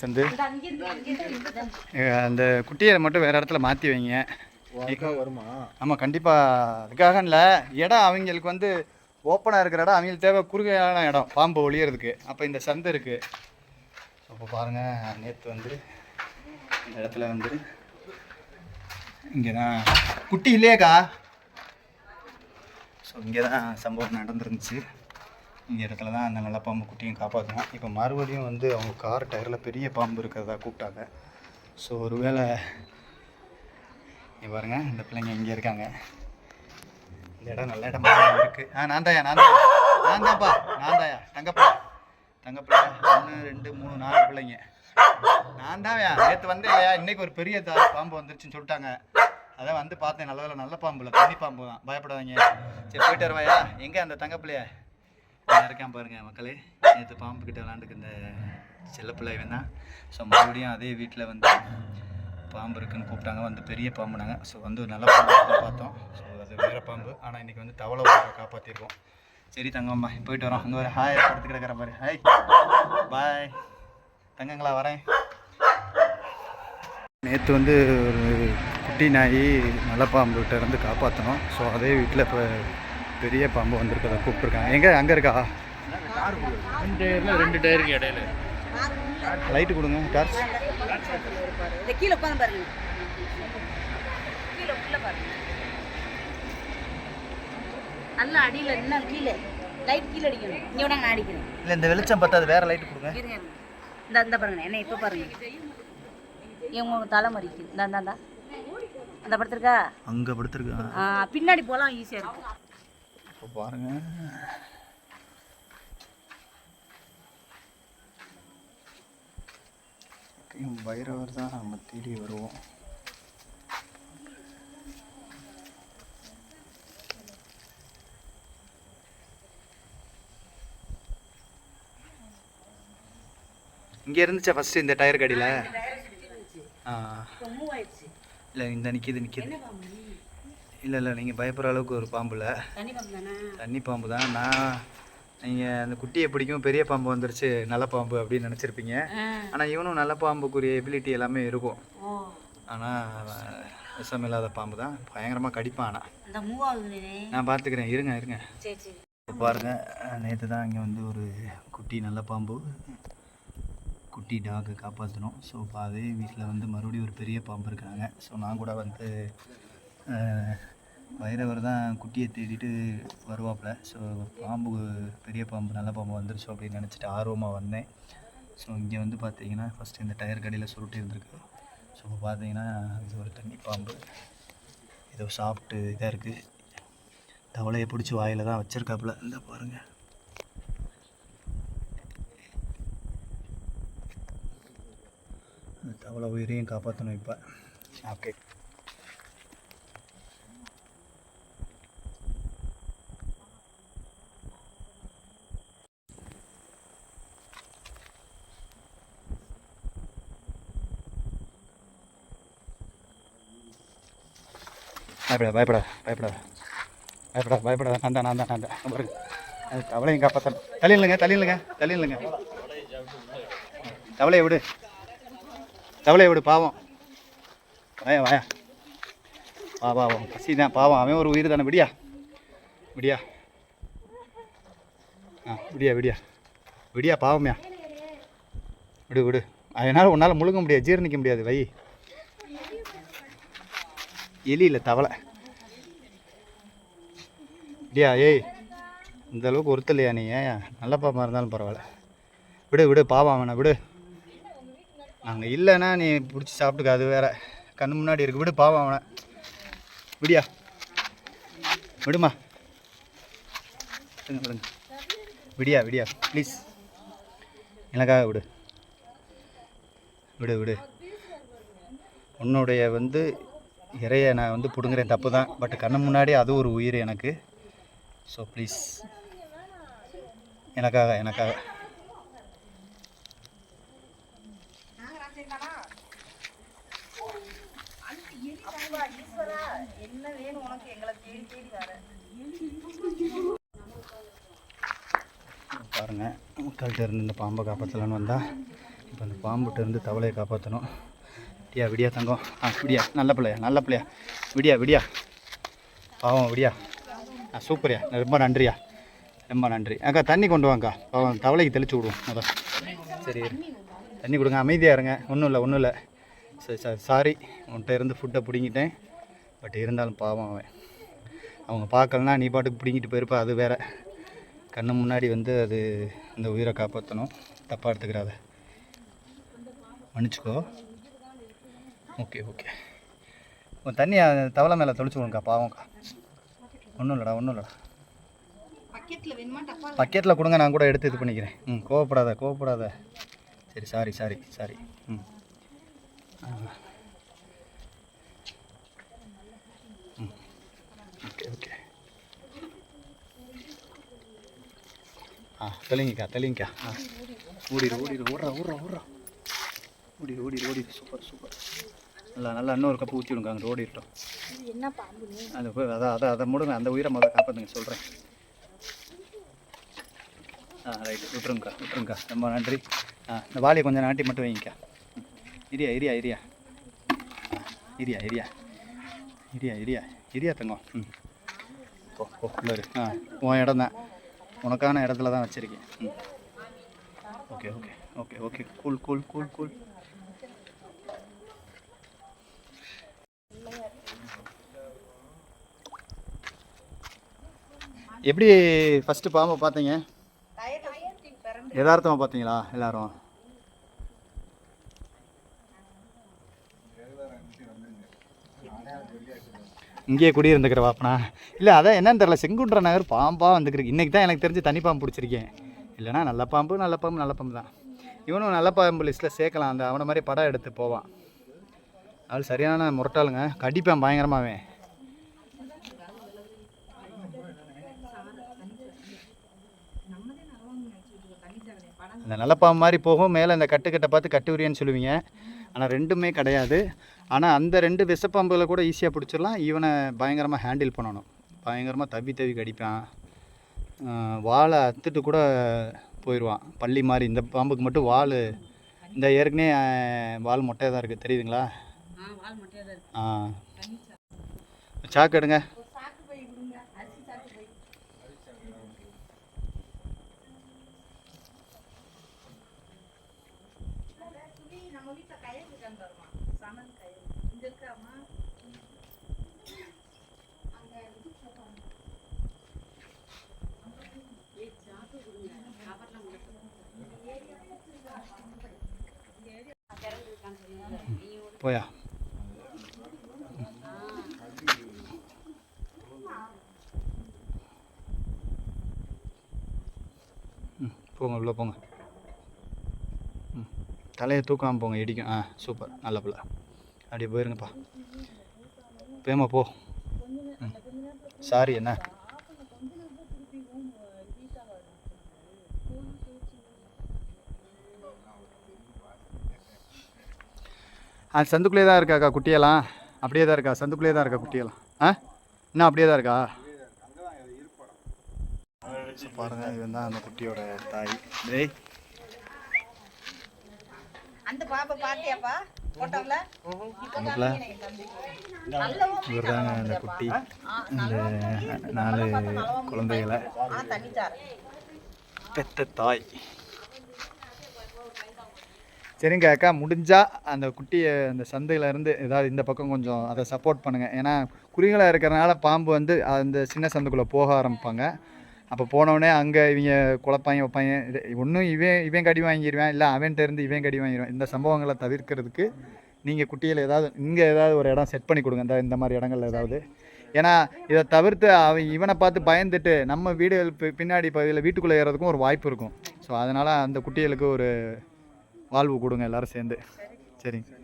சந்து அந்த குட்டியை மட்டும் வேறு இடத்துல மாற்றி வைங்க. வருமா? ஆமாம் கண்டிப்பாக அதுக்காக இல்லை. இடம் அவங்களுக்கு வந்து ஓப்பனாக இருக்கிற இடம் அவங்களுக்கு தேவை குறுகையான இடம் பாம்பு ஒளியறதுக்கு. அப்போ இந்த சந்து இருக்குது இப்போ பாருங்கள் நேற்று வந்து இந்த இடத்துல வந்து இங்கே தான் குட்டி இல்லையாக்கா? ஸோ இங்கே தான் சம்பவம் நடந்துருந்துச்சு. இந்த இடத்துல தான் அந்த நல்ல பாம்பு குட்டியும் காப்பாற்றணும் இப்போ மறுபடியும் வந்து அவங்க கார் டயரில் பெரிய பாம்பு இருக்கிறதா கூப்பிட்டாங்க. ஸோ ஒருவேளை பாருங்க இந்த பிள்ளைங்க இங்கே இருக்காங்க. இந்த இடம் நல்ல இடமா இருக்குது ஆ நான் தாயா நான் தான் நான் தான்ப்பா நான் தாயா தங்கப்பா தங்கப்பிள்ளை ஒன்று ரெண்டு மூணு நாலு பிள்ளைங்க. நான் தான்யா நேற்று வந்தேன் இல்லையா இன்னைக்கு ஒரு பெரிய பாம்பு வந்துருச்சுன்னு சொல்லிட்டாங்க. அதான் வந்து பார்த்தேன் நல்ல நல்ல பாம்பு இல்லை தண்ணி பாம்பு தான். பயப்படாதீங்க. சரி போயிட்டு வருவாயா? எங்கே அந்த தங்கப்பிள்ளைய? இருக்கேன் பாருங்க மக்களே? நேற்று பாம்பு கிட்ட விளாண்டுக்கு இந்த செல்லப்பிள்ளை இவன் தான் ஸோ மறுபடியும் அதே வீட்டில் வந்து பாம்பு இருக்குன்னு கூப்பிட்டாங்க. வந்து பெரிய பாம்புனாங்க ஸோ வந்து நல்ல பாம்பு பார்த்தோம். ஸோ அது வேற பாம்பு. ஆனால் இன்றைக்கி வந்து தவளை பாம்பை காப்பாற்றிருக்கோம் சரி தங்கம்மா போயிட்டு வரோம். அங்கே ஒரு ஹாய் படுத்து கிடக்கிற மாதிரி ஹாய் பாய் தங்கங்களா வரேன். நேற்று வந்து ஒரு குட்டி நாய் நல்ல பாம்புகிட்ட இருந்து காப்பாற்றணும் ஸோ அதே வீட்டில் இப்போ பெரிய பாம்பு வந்திருக்கதை கூப்பிட்ருக்காங்க எங்கே அங்கே இருக்கா? ரெண்டு டயருக்கு இடையில. லைட்டு கொடுங்க டார்ச் கீழே உட்காந்து பாருங்க. கீழே உள்ள பாருங்க. நல்லா அடியில் இன்னும் கீழே? லைட் கீழே அடிக்கணும். இங்கே விட நான் அடிக்கிறேன். இல்லை இந்த வெளிச்சம் பார்த்தா அது வேறு லைட்டு கொடுங்க. இந்த இந்த பாருங்க. என்ன இப்போ பாருங்க. இவங்க தலை மறிக்கு. இந்த இந்த அந்த படத்திருக்கா? அங்கே படுத்துருக்கான் ஆ, பின்னாடி போகலாம் ஈஸியாக இருக்கும். இப்போ பாருங்க. பைரவர் தான் நம்ம தேடி வருவோம். இங்கே இருந்துச்சா ஃபஸ்ட்டு இந்த டயர் கடியில்? ஆ. இல்லை இந்த நிற்கிது நிற்கிது இல்லை இல்லை நீங்கள் பயப்படுற அளவுக்கு ஒரு பாம்பு இல்லை. தண்ணி பாம்பு தான்? நான் நீங்கள் அந்த குட்டியை பிடிக்கும் பெரிய பாம்பு வந்துருச்சு நல்ல பாம்பு அப்படின்னு நினச்சிருப்பீங்க. ஆனால் இவனும் நல்ல பாம்புக்குரிய எபிலிட்டி எல்லாமே இருக்கும். ஆனால் விஷம் இல்லாத பாம்பு தான். பயங்கரமாக கடிப்பான் ஆனால் நான் பார்த்துக்கிறேன் இருங்க இருங்க. பாருங்கள் நேற்று தான் இங்கே வந்து ஒரு குட்டி நல்ல பாம்பு. குட்டி டாகை காப்பாற்றணும் ஸோ இப்போ அதே வீட்டில் வந்து மறுபடியும் ஒரு பெரிய பாம்பு இருக்கிறாங்க. ஸோ நான் கூட வந்து வைரவர் தான் குட்டியை தேடிட்டு வருவாப்புல. ஸோ பாம்பு பெரிய பாம்பு நல்ல பாம்பு வந்துருச்சு அப்படின்னு நினச்சிட்டு ஆர்வமாக வந்தேன். ஸோ இங்கே வந்து பார்த்தீங்கன்னா ஃபஸ்ட்டு இந்த டயர் கடையில் சுருட்டி இருந்திருக்கு. ஸோ இப்போ பார்த்தீங்கன்னா இது ஒரு தண்ணி பாம்பு. ஏதோ சாப்பிட்டு இதாக இருக்குது தவளையை பிடிச்சி வாயில் தான் வச்சிருக்காப்புல. இந்த பாருங்கள் அந்த தவளை உயிரையும் காப்பாற்றணும் இப்போ. ஓகே பயப்படாத பயப்படாத பயப்படாத. பயப்படாத பயப்படாத. நான் தான் நான் தான் நான் தான். பாருங்க. அது தவளையும் காப்பாற்றணும் தள்ளி இல்லைங்க தள்ளி இல்லைங்க தள்ளி இல்லைங்க தவளையை விடு. தவளையை விடு பாவம். வாயா வாயா. வா வா வா. பசி தான் பாவம். அவன் ஒரு உயிர் தானே விடியா? விடியா? ஆ விடியா விடியா. விடியா பாவம்யா? விடு விடு. அதனால் உன்னால் முழுங்க முடியாது ஜீரணிக்க முடியாது வை. எலி இல்லை தவளை. இல்லையா ஏய் இந்த அளவுக்கு ஒருத்தலையா நீ? ஏன் நல்ல பாப்பா இருந்தாலும் பரவாயில்ல. விடு விடு பாவம் அவனை விடு. நாங்கள் இல்லைன்னா நீ பிடிச்சி சாப்பிட்டுக்க அது வேற. கண்ணு முன்னாடி இருக்கு. விடு பாவம் அவனை. விடியா. விடுமா. விடுங்க விடுங்க. விடியா விடியா. ப்ளீஸ் எனக்காக விடு. விடு விடு. உன்னுடைய வந்து இறைய நான் வந்து பிடுங்குறேன். தப்பு தான் பட் கண்ணு முன்னாடி அது ஒரு உயிர் எனக்கு. ஸோ ப்ளீஸ் எனக்காக எனக்காக. என்ன வேணும் உனக்கு எங்களை தேடி தேடி வர பாருங்கள் மக்கள்கிட்ட இருந்து இந்த பாம்பை காப்பாற்றலான்னு வந்தால் இப்போ இப்போ அந்த பாம்புகிட்ட இருந்து தவளையை காப்பாற்றணும் விடியா விடியா தங்கம். ஆ விடியா. நல்ல பிள்ளையா நல்ல பிள்ளையா. விடியா விடியா. பாவம் விடியா. ஆ சூப்பர்யா. ரொம்ப நன்றியா. ரொம்ப நன்றி. அக்கா தண்ணி கொண்டு வாங்கக்கா. பாவம் தவளைக்கு தெளிச்சு விடுவோம். அதான். சரி தண்ணி கொடுங்க. அமைதியாக இருங்க. ஒன்றும் இல்லை ஒன்றும் இல்லை. சரி சார் சாரி. உன்கிட்ட இருந்து ஃபுட்டை பிடிங்கிட்டேன். பட் இருந்தாலும் பாவம் அவன். அவங்க பார்க்கலனா நீ பாட்டுக்கு பிடிங்கிட்டு போயிருப்பா. அது வேற. கண்ணு முன்னாடி வந்து அது இந்த உயிரை காப்பாற்றணும் தப்பாக எடுத்துக்கிறாத. மன்னிச்சுக்கோ. Okay okay. உன் தண்ணி அந்த தவளை மேலே தொளிச்சு விடுங்கக்கா பாவம்க்கா. ஒன்றும் இல்லைடா ஒன்றும் இல்லைடா. பக்கெட்டில் கொடுங்க நான் கூட எடுத்து இது பண்ணிக்கிறேன். ம் கோவப்படாத கோவப்படாத. சரி சாரி சாரி சாரி. ம். ஆ. ம். Okay okay. ஆ தெளிங்கக்கா தெளிங்கக்கா. ஆ. ஓடிடு ஓடிடு ஓடுறா ஓடுறா ஓடுறா. ஓடிடு ஓடிடு ஓடிடு. Super super. நல்லா நல்லா இன்னொரு கப்பு ஊற்றி விடுங்க அங்கே ஓடிட்டோம் என்ன பாம்பு அது போய் அதான் அதை அதை முடுங்க அந்த உயிரை முதல்ல காப்பாற்றுங்க சொல்கிறேன் ஆ ரைட்டு விட்டுருங்கக்கா விட்டுருங்கக்கா. ரொம்ப நன்றி. ஆ இந்த வாளியை கொஞ்சம் நாட்டி மட்டும் வைங்கக்கா. இரியா இரியா இரியா. ஆ, இரியா இரியா. இரியா இரியா. இரியா தங்கம். ம். போ போ உள்ள இரு. ஆ உன் இடம் தான். உனக்கான இடத்துல தான் வச்சுருக்கேன். ம். Okay okay okay okay. Cool cool cool cool எப்படி ஃபஸ்ட்டு பாம்பை பார்த்தீங்க? யதார்த்தமாக பார்த்தீங்களா எல்லாரும்? இங்கேயே குடியிருந்துக்கிற வாப்பனா இல்லை அதான் என்னன்னு தெரில செங்குன்ற நகர் பாம்பாக வந்துக்கிறேன் இன்றைக்கி தான் எனக்கு தெரிஞ்சு தனி பாம்பு பிடிச்சிருக்கேன். இல்லைனா நல்ல பாம்பு நல்ல பாம்பு நல்ல பாம்பு தான். இவனும் நல்ல பாம்பு லிஸ்ட்டில் சேர்க்கலாம். அந்த அவனை மாதிரி படம் எடுத்து போவான். ஆள் சரியான முரட்டாளுங்க. கடிப்பேன் பயங்கரமாகவே அந்த நல்லப்பாம்பு மாதிரி போகும். மேலே இந்த கட்டுக்கட்டை பார்த்து கட்டு உரியன்னு சொல்லுவீங்க. ஆனால் ரெண்டுமே கிடையாது. ஆனால் அந்த ரெண்டு விஷப்பாம்புகளை கூட ஈஸியாக பிடிச்சிடலாம். இவனை பயங்கரமாக ஹேண்டில் பண்ணணும். பயங்கரமாக தவி தவி கடிப்பான். வாலை அத்துட்டு கூட போயிடுவான் பள்ளி மாதிரி இந்த பாம்புக்கு மட்டும் வால் இந்த ஏற்கனவே வால் மொட்டையாக தான் இருக்குது தெரியுதுங்களா ஆ. சாக்கு எடுங்க. போயா? ம் போங்க உள்ளே போங்க. ம் தலையை தூக்காமல் போங்க இடிக்கும். ஆ சூப்பர் நல்ல பிள்ளை. அப்படியே போயிருங்கப்பா. பேமா போ. ம் சாரி என்ன? ஆ சந்துக்குள்ளே தான் இருக்காக்கா குட்டியெல்லாம்? அப்படியே தான் இருக்கா? சந்துக்குள்ளே தான் இருக்கா குட்டியெல்லாம்? ஆ? இன்னும் அப்படியே தான் இருக்கா? பாருங்க இவன் தான் அந்த குட்டியோட தாய். டேய். அந்த பாப்பா பாத்தியாப்பா? போட்டோம்ல? இவர் தாங்க அந்த குட்டி. இந்த நாலு குழந்தைகளை. பெத்த தாய். சரிங்க அக்கா முடிஞ்சால் அந்த குட்டியை அந்த சந்தையிலேருந்து ஏதாவது இந்த பக்கம் கொஞ்சம் அதை சப்போர்ட் பண்ணுங்கள் ஏன்னா குறிகளாக இருக்கிறனால பாம்பு வந்து அந்த சின்ன சந்துக்குள்ளே போக ஆரம்பிப்பாங்க. அப்போ போனவொடனே அங்கே இவங்க குழப்பாங்க வைப்பாங்க ஒன்றும் இவன் இவன் கடி வாங்கிடுவேன் இல்லை அவன்கிட்ட இருந்து இவன் கடி வாங்கிடுவேன் இந்த சம்பவங்களை தவிர்க்கிறதுக்கு நீங்கள் குட்டியில் ஏதாவது இங்கே ஏதாவது ஒரு இடம் செட் பண்ணி கொடுங்க. இந்த இந்த மாதிரி இடங்கள்ல ஏதாவது. ஏன்னா இதை தவிர்த்து அவன் இவனை பார்த்து பயந்துட்டு நம்ம வீடுகள் பின்னாடி பகுதியில் வீட்டுக்குள்ளே ஏறதுக்கும் ஒரு வாய்ப்பு இருக்கும். ஸோ அதனால் அந்த குட்டிகளுக்கு ஒரு வாழ்வு கொடுங்க எல்லாரும் சேர்ந்து. சரிங்க.